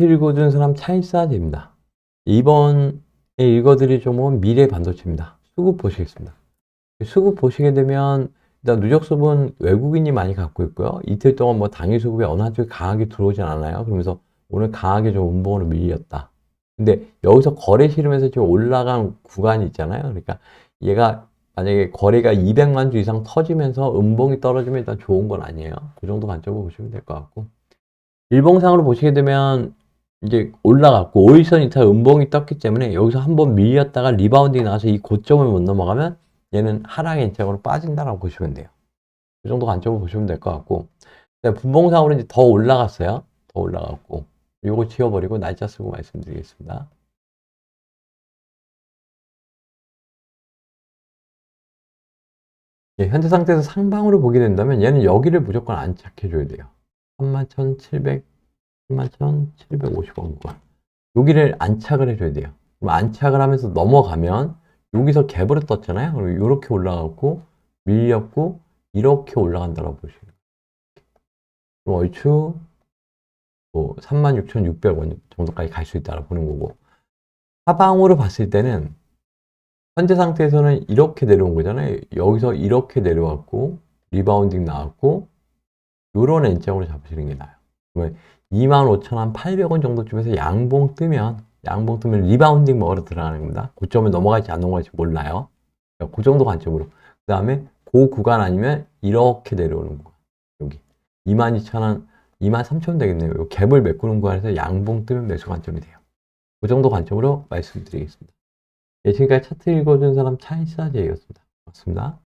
읽어준 사람 차일사제입니다. 이번에 읽어드릴 종목은 미래 반도체입니다. 수급 보시겠습니다. 수급 보시게 되면 일단 누적 수급은 외국인이 많이 갖고 있고요. 이틀 동안 뭐 당일 수급이 어느 한쪽에 강하게 들어오진 않아요. 그러면서 오늘 강하게 좀 음봉으로 밀렸다. 근데 여기서 거래 실험에서 지금 올라간 구간이 있잖아요. 그러니까 얘가 만약에 거래가 200만 주 이상 터지면서 음봉이 떨어지면 일단 좋은 건 아니에요. 그 정도 관점으로 보시면 될 것 같고. 일봉상으로 보시게 되면 이제 올라갔고 5일선 이탈 음봉이 떴기 때문에 여기서 한번 밀렸다가 리바운딩 나가서 이 고점을 못 넘어가면 얘는 하락의 인착으로 빠진다라고 보시면 돼요. 그 정도 관점으로 보시면 될 것 같고. 그다음에 분봉상으로 이제 더 올라갔어요. 더 올라갔고. 요거 지워버리고 날짜 쓰고 말씀드리겠습니다. 예, 현재 상태에서 상방으로 보게 된다면 얘는 여기를 무조건 안착해줘야 돼요. 31,700, 31,750원 구간. 여기를 안착을 해줘야 돼요. 그럼 안착을 하면서 넘어가면 여기서 갭으로 떴잖아요. 그리고 이렇게 올라가고 밀렸고 이렇게 올라간다고 보시면. 그럼 얼추 뭐 36,600원 정도까지 갈 수 있다고 보는 거고 하방으로 봤을 때는 현재 상태에서는 이렇게 내려온 거잖아요. 여기서 이렇게 내려왔고 리바운딩 나왔고 요런 N장으로 잡으시는 게 나아요. 그러면 25,800원 정도쯤에서 양봉 뜨면 양봉 뜨면 리바운딩 먹으러 들어가는 겁니다. 고점을 넘어갈지 안 넘어갈지 몰라요. 그 정도 관점으로. 그 다음에 그 구간 아니면 이렇게 내려오는 구간. 여기 22,000원, 23,000원 되겠네요. 요 갭을 메꾸는 구간에서 양봉 뜨면 매수 관점이 돼요. 그 정도 관점으로 말씀드리겠습니다. 예, 지금까지 차트 읽어준 사람 차이사제이였습니다. 고맙습니다.